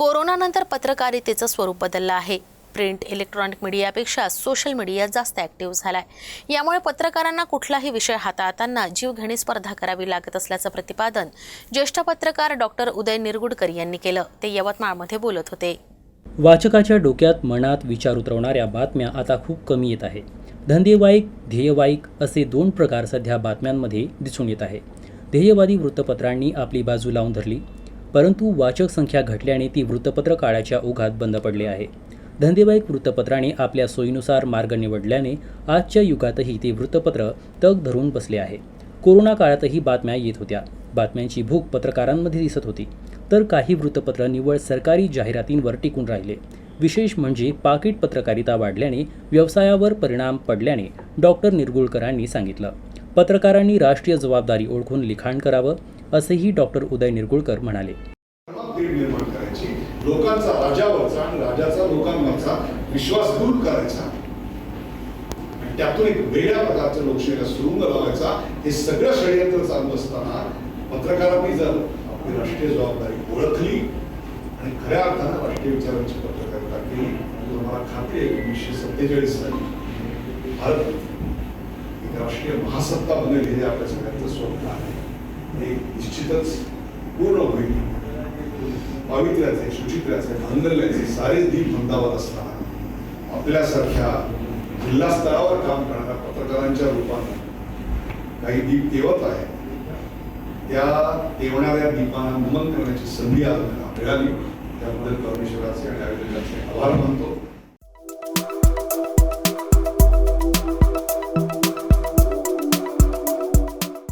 कोरोनानंतर पत्रकारितेचं स्वरूप बदललं आहे. प्रिंट इलेक्ट्रॉनिक मीडियापेक्षा सोशल मीडिया जास्त ॲक्टिव्ह झाला आहे यामुळे पत्रकारांना कुठलाही विषय हाताळताना जीवघेणी स्पर्धा करावी लागत असल्याचं प्रतिपादन ज्येष्ठ पत्रकार डॉक्टर उदय निरगुडकर यांनी केलं. ते यवतमाळमध्ये बोलत होते. वाचकाच्या डोक्यात मनात विचार उतरवणाऱ्या बातम्या आता खूप कमी येत आहे. धंदेवाईक ध्येयवाईक असे दोन प्रकार सध्या बातम्यांमध्ये दिसून येत आहे. ध्येयवादी वृत्तपत्रांनी आपली बाजू लावून धरली. परंतु वाचक संख्या घटल्याने ती वृत्तपत्र काळाच्या ओघात बंद पडले आहे. धंदेवाईक वृत्तपत्राने आपल्या सोयीनुसार मार्ग निवडल्याने आजच्या युगातही ते वृत्तपत्र तग धरून बसले आहे. कोरोना काळातही बातम्या येत होत्या. बातम्यांची भूक पत्रकारांमध्ये दिसत होती. तर काही वृत्तपत्र निव्वळ सरकारी जाहिरातींवर टिकून राहिले. विशेष म्हणजे पाकिट पत्रकारिता वाढल्याने व्यवसायावर परिणाम पडल्याने डॉक्टर निरगुळकरांनी सांगितलं. पत्रकारांनी राष्ट्रीय जबाबदारी ओळखून लिखाण करावं असेही डॉक्टर उदय निरगुळकर म्हणाले. निर्माण करायची. लोकांचा राजावरचा आणि राजाचा लोकांवरचा विश्वास दूर करायचा. त्यातून एक वेगळ्या प्रकारचं लोकशाहीला सुरुंग लावायचा हे सगळं षडयंत्र चालू असताना पत्रकारांनी जर आपली राष्ट्रीय जबाबदारी ओळखली आणि खऱ्या अर्थानं राष्ट्रीय विचारांची पत्रकारिता केली तर मला खात्री आहे एकोणीसशे सत्तेचाळीस साली भारत एक राष्ट्रीय महासत्ता बनलेली हे आपल्या सगळ्यांचं स्वप्न आहे. निश्चितच पूर्ण होईल पावित्र्याचे शुचित्र्याचे भांगल्याचे सारे दीप मंदावत असताना आपल्यासारख्या जिल्हा स्तरावर काम करणाऱ्या पत्रकारांच्या रूपाने काही दीप तेवत आहे त्या तेवणाऱ्या दीपांना नमन करण्याची संधी आज मिळाली त्याबद्दल परमेश्वराचे आणि आयोजकाचे आभार मानतो